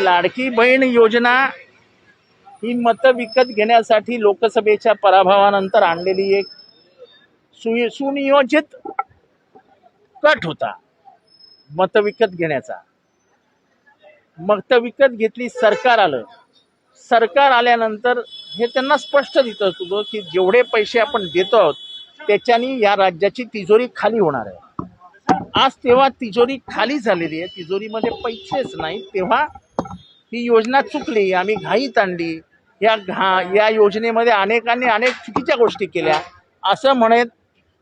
लाडकी बहीण योजना ही मतं विकत घेण्यासाठी लोकसभेच्या पराभवानंतर आणलेली एक सुय सुनियोजित कट होता मतं विकत घेण्याचा. मतं विकत घेतली सरकार आलं. सरकार आल्यानंतर हे त्यांना स्पष्ट दिसत होतं की जेवढे पैसे आपण देतो आहोत त्याच्यानी या राज्याची तिजोरी खाली होणार आहे. आज तेव्हा तिजोरी खाली झालेली आहे. तिजोरीमध्ये पैसेच नाही तेव्हा ही योजना चुकली आम्ही घाईत आणली या घा या योजनेमध्ये अनेकांनी अनेक चुकीच्या गोष्टी केल्या. असं म्हणत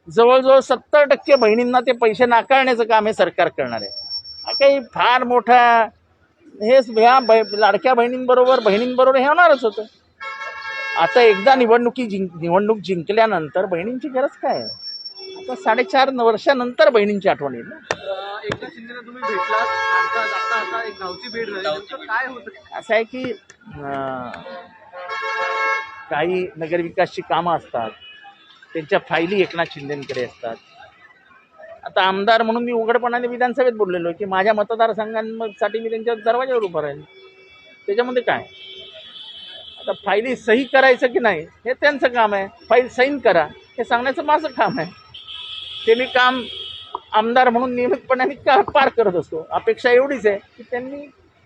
जवळजवळ सत्तर टक्के बहिणींना ते पैसे नाकारण्याचं काम हे सरकार करणार आहे. काही फार मोठा हेच ह्या ब लाडक्या बहिणींबरोबर बहिणींबरोबर हे होणारच होतं. आता एकदा निवडणुकी जिंक निवडणूक जिंकल्यानंतर बहिणींची गरज काय आहे? आता साडेचार वर्षानंतर बहिणींची आठवण येईल असं आहे की काही नगरविकासची कामं असतात. त्यांच्या फायली एकनाथ शिंदेकडे असतात. आता आमदार म्हणून मी उघडपणाने विधानसभेत बोललेलो आहे की माझ्या मतदारसंघांसाठी मी त्यांच्या दरवाज्यावर उभं राहील त्याच्यामध्ये काय? आता फायली सही करायचं की नाही हे त्यांचं काम आहे. फाईल साईन करा हे सांगण्याचं माझं काम आहे. ते मी काम आमदार म्हणून नियमितपणे का पार करत असतो. अपेक्षा एवढीच आहे की त्यांनी